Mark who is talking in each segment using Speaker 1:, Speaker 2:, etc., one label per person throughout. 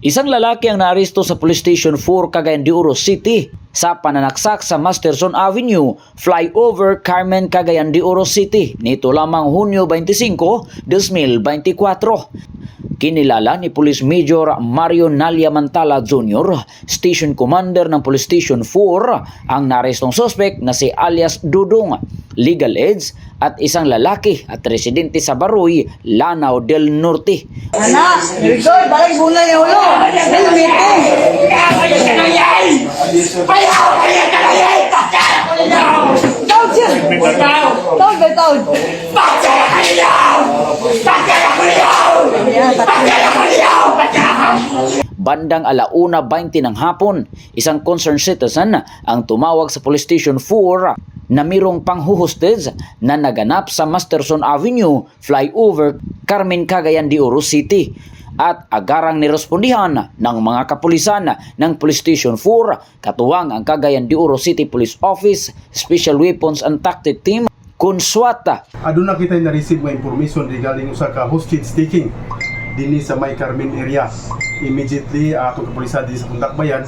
Speaker 1: Isang lalaki ang naaresto sa Police Station 4 Cagayan de Oro City sa pananaksak sa Masterson Avenue, flyover Carmen Cagayan de Oro City nito lamang Hunyo 25, 2024. Kinilala ni Police Major Mario Nalia Mantala Jr., Station Commander ng Police Station 4, ang narestong suspect na si alias Dudong, legal aids at isang lalaki at residente sa Baroy, Lanao del Norte.
Speaker 2: Anak, Richard, bakit bunay yung ulo? Helmet eh. Tawag siya. Tawag ba tawag? Ayan,
Speaker 1: Bandang alauna 20 ng hapon, isang concerned citizen ang tumawag sa Police Station 4 na mirong panghuhostage na naganap sa Masterson Avenue, flyover Carmen Cagayan de Oro City. At agarang nirespondihan ng mga kapulisan ng Police Station 4 katuwang ang Cagayan de Oro City Police Office, Special Weapons and Tactic Team, Kunswata,
Speaker 3: aduna kita na receive nga information regarding usa ka hostage taking dinhi sa May Carmen area. Immediately uh, atong kapulisan dinhi sa Pundakbayan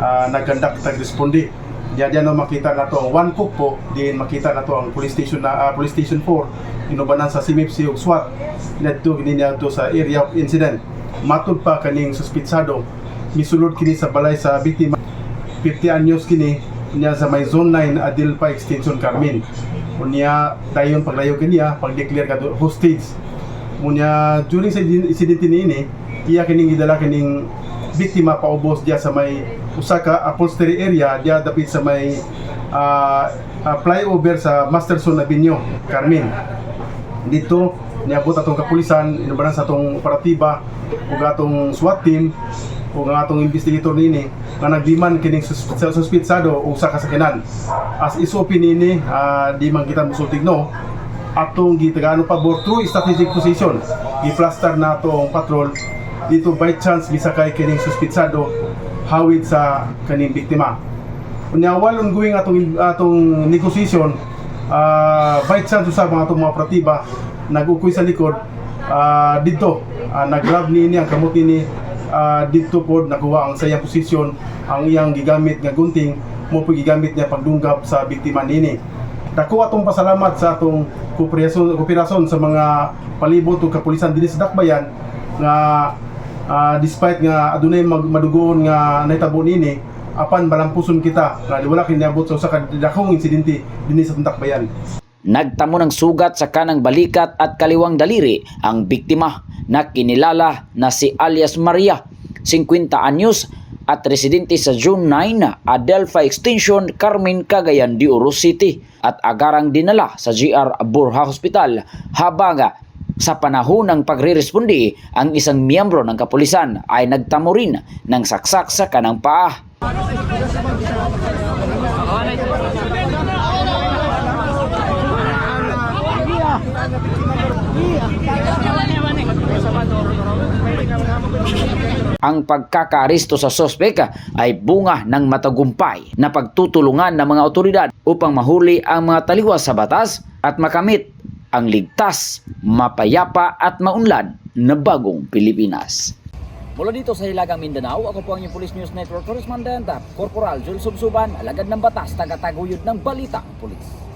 Speaker 3: uh, nagkandak tag responde. Diya diya no makita nato ang one cook po, din makita nato ang police station na ah, police station 4 inubanan sa CMFC ug SWAT inadto gini to sa area of incident. Matud pa kaning suspitsado misulod kini sa balay sa biktima 50 anyos kini niya sa may zone 9 Adilpa Extension Carmen. Unya dayon paglayo kaniya pag-declare ka hostage. Unya during sa incident ni iya kining gidala kining biktima paubos diya sa may usa ka upholstery area diya dapit sa may ah, ah, flyover sa Masterson Avenue, Carmen. Dito niabot atong kapulisan inubanan sa atong operatiba ug atong SWAT team ug ang atong investigator nini nga nagdiman kining sus- sa suspitsado o sa kasakinan. As SOP nini ah, di man kita musultig no atong gitagano pabor through strategic position. Giplaster na atong patrol. Dito by chance misakay kining suspitsado hawid sa kaning biktima. Unya while ongoing atong atong negotiation ah by chance sa mga atong mga operatiba nagukoy sa likod ah, dito. Ah, nag-grab ni ang kamot ni ah, dito pod nakuha ang sayang posisyon ang iyang gigamit nga gunting mo gigamit niya pagdunggap sa biktima nini Dako atong pasalamat sa atong kooperasyon kooperasyon sa mga palibot ug kapulisan dinhi sa Dakbayan nga ah, despite nga adunay madugon nga nahitabo nini apan balampuson kita nga wala kiniabot sa usa ka dakong insidente dinhi sa Dakbayan.
Speaker 1: Nagtamo ng sugat sa kanang balikat at kaliwang daliri ang biktima na kinilala na si alias Maria, 50 anyos at residente sa June 9, Adelpha Extension, Carmen, Cagayan de Oro City at agarang dinala sa GR Burha Hospital habang sa panahon ng pagre-respondi, ang isang miyembro ng kapulisan ay nagtamo rin ng saksak sa kanang paa. Ang pagkakaaresto sa sospek ay bunga ng matagumpay na pagtutulungan ng mga otoridad upang mahuli ang mga taliwas sa batas at makamit ang ligtas, mapayapa at maunlad na bagong Pilipinas. Mula dito sa Hilagang Mindanao, ako po ang inyong Police News Network Correspondent, Corporal Jules Subsuban, alagad ng batas, tagataguyod ng balita ng pulis.